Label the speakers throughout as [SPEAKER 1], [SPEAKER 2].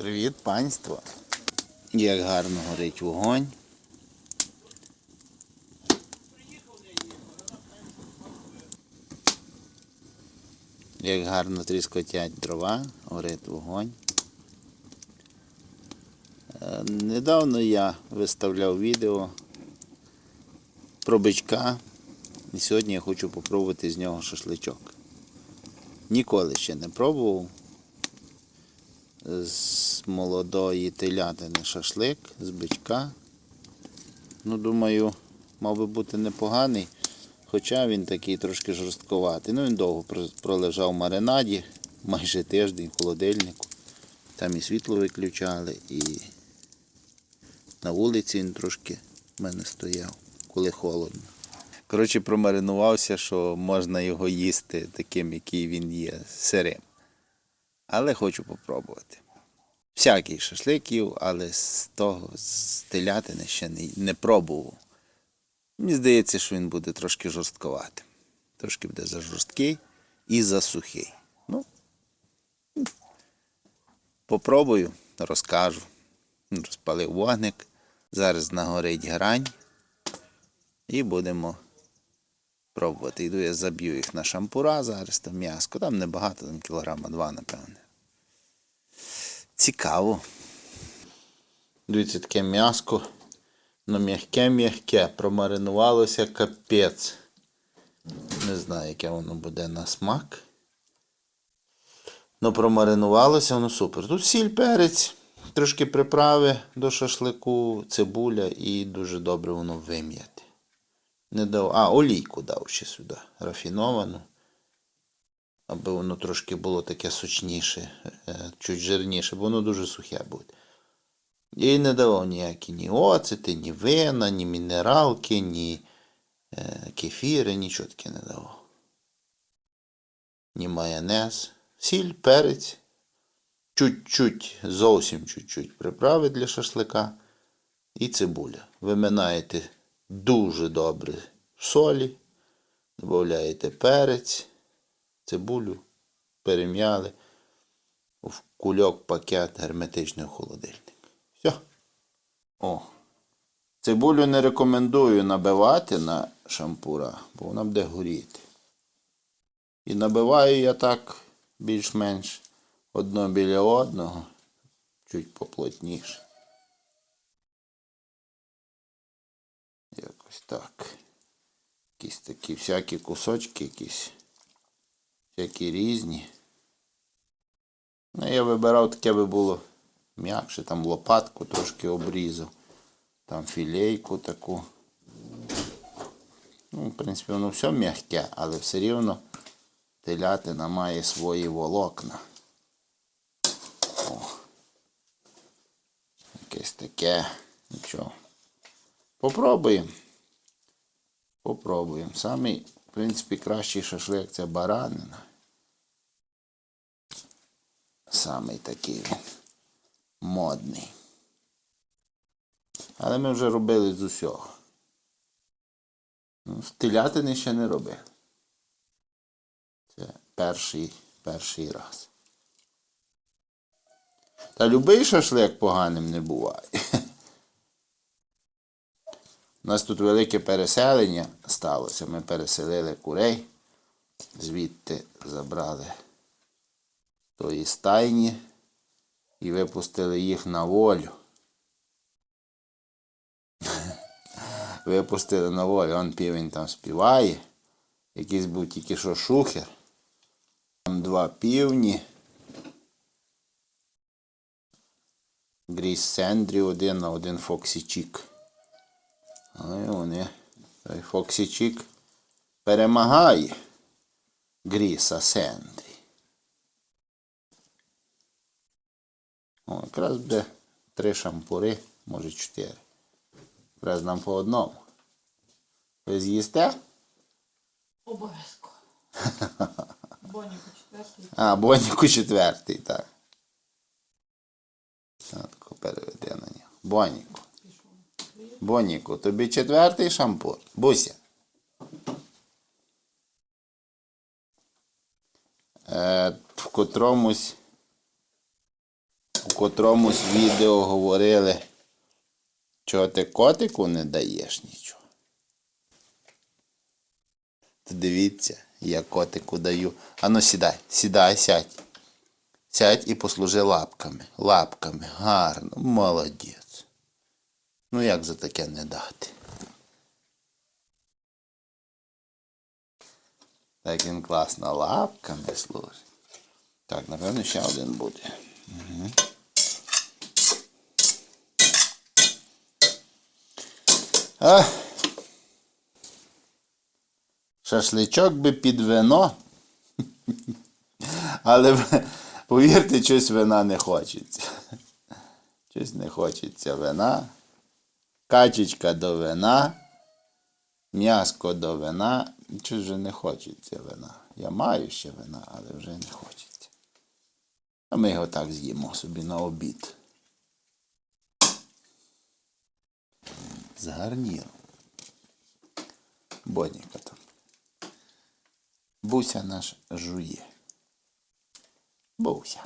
[SPEAKER 1] Привіт, панство. Як гарно горить вогонь. Як гарно тріскотять дрова, горить вогонь. Е, Недавно я виставляв відео про бичка. І сьогодні я хочу попробувати з нього шашличок. Ніколи ще не пробував з молодої телятини шашлик, з бичка. Ну, думаю, мав би бути непоганий, хоча він такий трошки жорстковатий. Ну, він довго пролежав в маринаді, майже тиждень в холодильнику. Там і світло виключали, і на вулиці він трошки в мене стояв, коли холодно. Коротше, промаринувався, що можна його їсти таким, який він є, сирим. Але хочу попробувати. Всякий шашлик їв, але з того, з телятини ще не, не пробував. Мені здається, що він буде трошки жорстковатим. Трошки буде за жорсткий і за сухий. Ну, попробую, розкажу. Розпалив вогник. Зараз нагорить грань. І будемо пробувати. Йду, я заб'ю їх на шампура зараз, там м'яско. Там небагато, там кілограма два, напевне. Цікаво. Дивіться, таке м'яско. Ну, м'яке-м'яке, промаринувалося капець. Не знаю, яке воно буде на смак. Ну, промаринувалося, воно супер. Тут сіль, перець, трошки приправи до шашлику, цибуля і дуже добре воно вим'яте. Не дав. А, олійку дав ще сюди. Рафіновану. Аби воно трошки було таке сочніше, е, чуть жирніше, бо воно дуже сухе буде. І не давав ніякі ні оцети, ні вина, ні мінералки, ні е, кефіри, нічого таке не давав. Ні майонез. Сіль, перець. Чуть-чуть, зовсім чуть-чуть приправи для шашлика і цибуля. Виминаєте дуже добре солі, додаєте перець, цибулю, перем'яли в кульок пакет герметичний холодильник. Все. О. Цибулю не рекомендую набивати на шампура, бо вона буде горіти. І набиваю я так більш-менш одно біля одного, чуть поплотніше. Якось так. Якісь такі всякі кусочки, якісь всякі різні. Ну, я вибирав таке би було м'якше, там лопатку трошки обрізав, там філейку таку. Ну, в принципі, воно все м'яке, але все рівно телятина має свої волокна. О. Якесь таке. Нічого. Попробуємо. Попробуємо. Самий, в принципі, кращий шашлик це баранина. Самий такий він модний. Але ми вже робили з усього. Ну, з телятини ще не робили. Це перший, перший раз. Та любий шашлик поганим не буває. У нас тут велике переселення сталося. Ми переселили курей, звідти забрали тої стайні і випустили їх на волю. Випустили на волю, он півень там співає. Якийсь був тільки що шухер. Там два півні. Гріс Сендрі один, а один Фоксі Чік. Але вони. Той Фоксі Чік перемагає Гріса Сендрі. О, якраз буде три шампури, може чотири. Якраз нам по одному. Ви з'їсте?
[SPEAKER 2] Обов'язково. Боніку четвертий.
[SPEAKER 1] А, Боніку четвертий, так. Тако переведи на нього. Боніку. Боніку, тобі четвертий шампур. Буся. Е, в котромусь котромусь відео говорили, чого ти котику не даєш нічого. То дивіться, я котику даю. Ану сідай, сідай, сядь. Сядь і послужи лапками. Лапками. Гарно, молодець. Ну як за таке не дати? Так він класно лапками служить. Так, напевно, ще один буде. Угу. А. Шашличок би під вино. Але повірте, щось вина не хочеться. Щось не хочеться вина. Качечка до вина. М'яско до вина. Щось вже не хочеться вина. Я маю ще вина, але вже не хочеться. А ми його так з'їмо собі на обід. З гарніром. Бодніка там. Буся наш жує. Буся.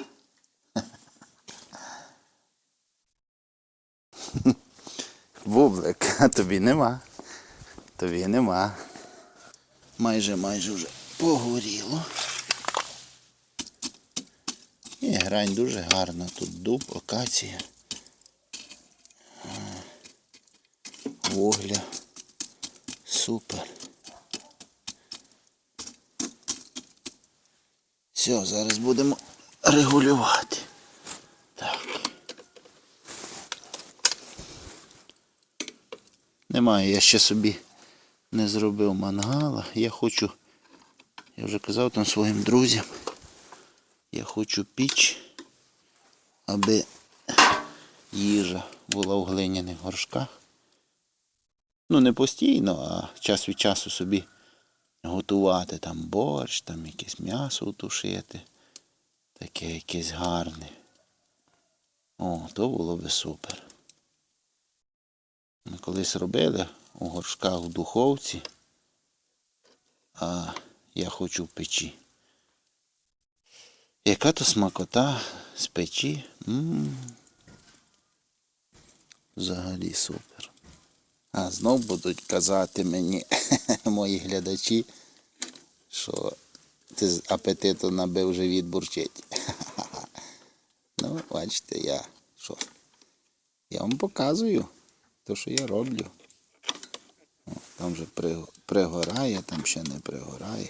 [SPEAKER 1] Бублик, а тобі нема. Тобі нема. Майже майже вже погоріло. І грань дуже гарна. Тут дуб, акація. Вугля. Супер. Все, зараз будемо регулювати. Так. Немає, я ще собі не зробив мангала. Я хочу, я вже казав там своїм друзям, я хочу піч, аби їжа була у глиняних горшках. Ну, не постійно, а час від часу собі готувати там борщ, там якесь м'ясо тушити. Таке якесь гарне. О, то було би супер. Ми колись робили у горшках в духовці, а я хочу в печі. Яка то смакота з печі? м Взагалі супер. А знов будуть казати мені, мої глядачі, що ти з апетиту набив живіт бурчить. Ну, бачите, я що? Я вам показую те, що я роблю. О, там вже при- пригорає, там ще не пригорає.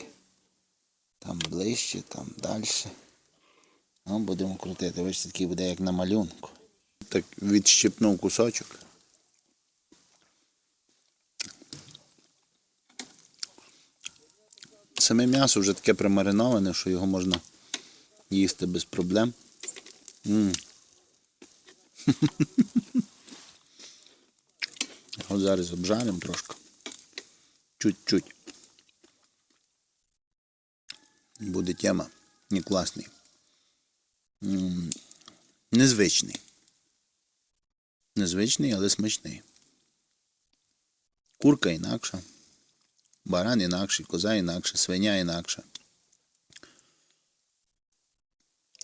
[SPEAKER 1] Там ближче, там далі. Ну, будемо крутити. Бачите, такий буде як на малюнку. Так відщипнув кусочок. Саме м'ясо вже таке примариноване, що його можна їсти без проблем. м От зараз обжаримо трошки. Чуть-чуть. Буде тема. Не класний. М, Незвичний. Незвичний, але смачний. Курка інакша. Баран інакший, коза інакша, свиня інакша.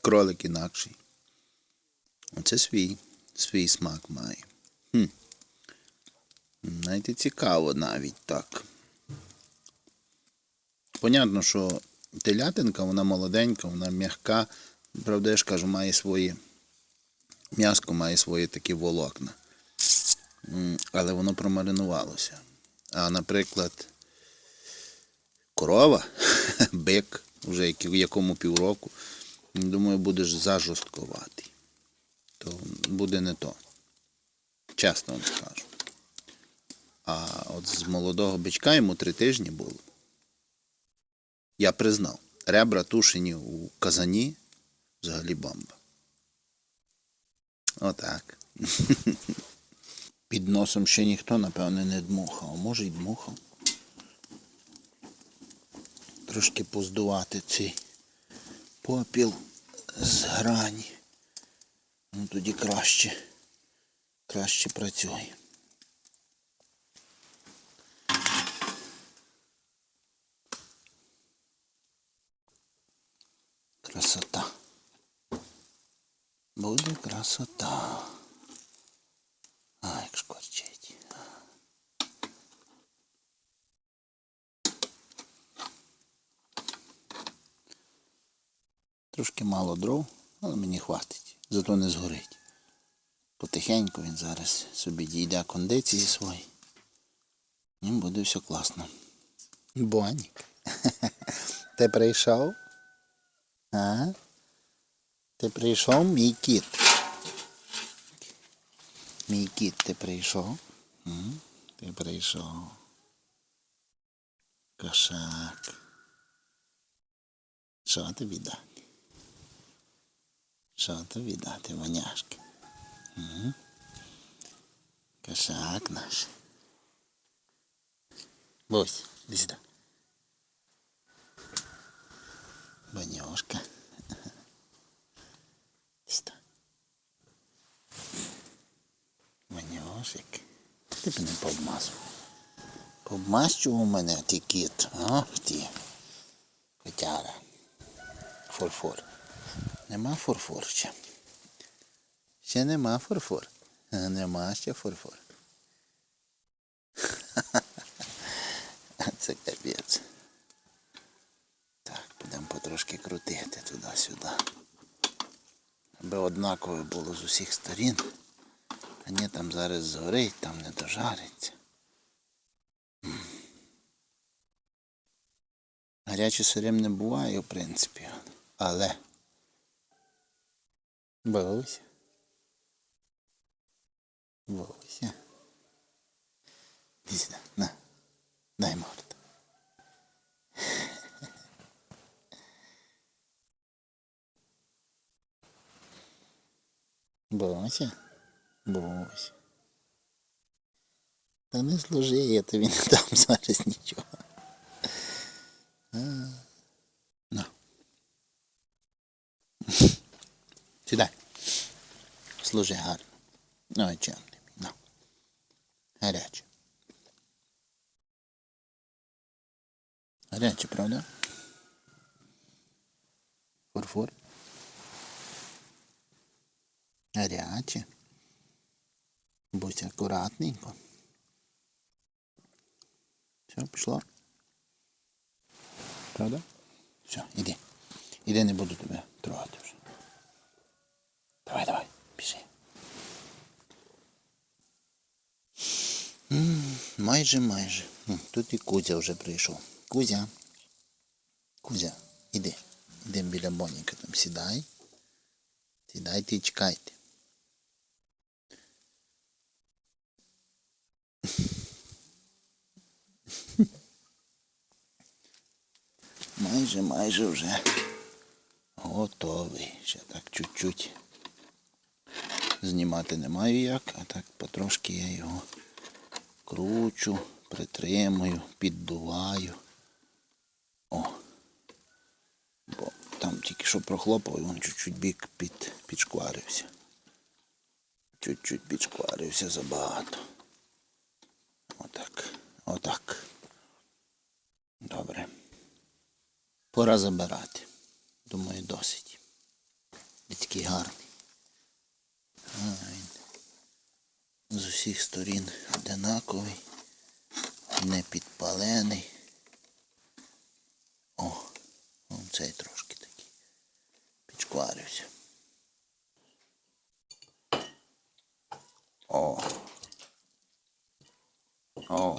[SPEAKER 1] Кролик інакший. Оце свій, свій смак має. Хм. Знаєте, цікаво навіть так. Понятно, що телятинка, вона молоденька, вона м'яка. Правда, я ж кажу, має свої. М'яско має свої такі волокна. Але воно промаринувалося. А, наприклад, корова, бик, вже якому півроку, думаю, будеш зажорсткуватий. То буде не то. Чесно вам скажу. А от з молодого бичка йому три тижні було. Я признав, ребра тушені у казані взагалі бомба. Отак. Під носом ще ніхто, напевне, не дмухав. Може й дмухав. Трошки поздувати цей попіл з грані. Ну тоді краще, краще працює. Красота. Буде. Красота. А, як шкварчить. Трошки мало дров, але мені хватить. Зато не згорить. Потихеньку він зараз собі дійде кондиції свої. І буде все класно. Бонік. Ти прийшов? А? Ти прийшов, мій кіт. Мій кіт, ти прийшов? М? Ти прийшов. Кошак. Що тобі дати? Що тобі дати, воняшки? М? Кошак наш. Бось, іди сюди. Банюшка. Сюди. Банюшик. Ти б не пообмазував. Пообмащував мене кіт. А, ти. Котяра. Фурфур. Нема фурфур ще. Ще нема фурфур. Нема ще фурфур. Це капець. Так, будемо потрошки крутити туди-сюди. Аби однаково було з усіх сторін. А ні, там зараз згорить, там не дожариться. Гаряче сирим не буває, в принципі. Але. Бавися. Бавися. Іди сюди, на. Дай морду. Бося, Бося. Та не служи, я тобі не дам зараз нічого. А. На. Сідай. Служи гарно. Ну, і чим тобі? На. Гаряче. Гаряче, правда? Фурфур. Гаряче. Будь акуратненько. Все, пішло. Правда? Все, іди. Іди, не буду тебе трогати вже. Давай, давай, піши. М, Майже, майже. М, Тут і Кузя вже прийшов. Кузя. Кузя, іди. Іди біля Боніка там сідай. Сідайте і чекайте. Майже, майже вже готовий. Ще так чуть-чуть. Знімати не маю як, а так потрошки я його кручу, притримую, піддуваю. О. Бо там тільки що прохлопав, і він чуть-чуть бік під, підшкварився. Чуть-чуть підшкварився забагато. Отак. Отак. Добре. Пора забирати. Думаю, досить. Він гарний. Він з усіх сторін одинаковий, не підпалений. О, он цей трошки такий. Підшкварився. О. О,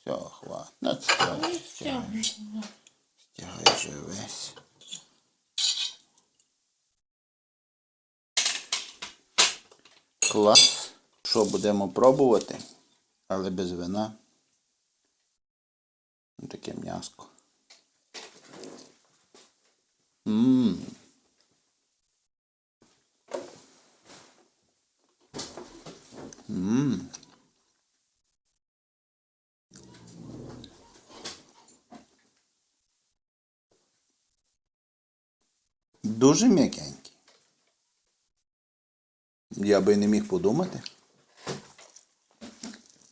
[SPEAKER 1] все, хватить. Ну. Стягай вже весь. Клас. Що будемо пробувати, але без вина. Таке м'яско. Ммм. Ммм. Дуже м'якенький. Я би не міг подумати.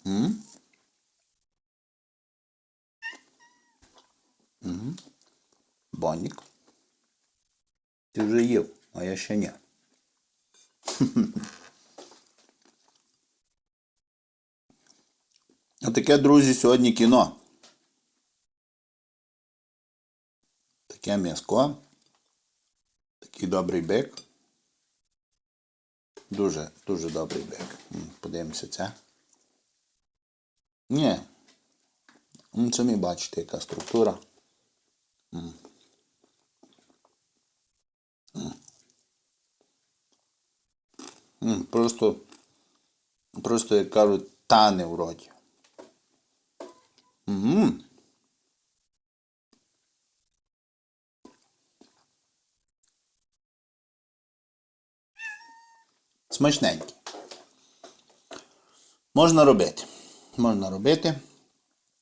[SPEAKER 1] М? М? Бонік. Ти вже їв, а я ще ні. Отаке, друзі, сьогодні кіно. Таке м'яско. Такий добрий бик. Дуже, дуже добрий бик. Подивимося це. Ні. Самі бачите, яка структура. Просто, просто, як кажуть, тане в роті. М. Смачненький. Можна робити. Можна робити.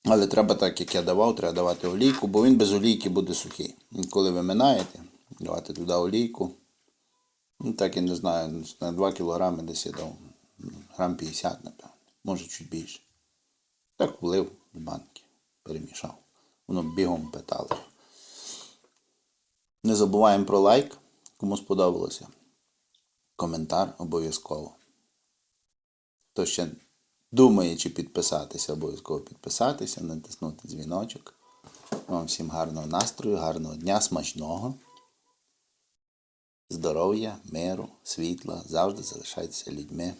[SPEAKER 1] Але треба так, як я давав, треба давати олійку, бо він без олійки буде сухий. Коли ви минаєте, давати туди олійку. Ну, так я не знаю, на 2 кілограми десь я дав грам 50, напевно. Може чуть більше. Так влив з банки, перемішав. Воно бігом питало. Не забуваємо про лайк, кому сподобалося. Коментар обов'язково. Хто ще думає, чи підписатися, обов'язково підписатися, натиснути дзвіночок. Вам всім гарного настрою, гарного дня, смачного. Здоров'я, миру, світла, завжди залишайтеся людьми.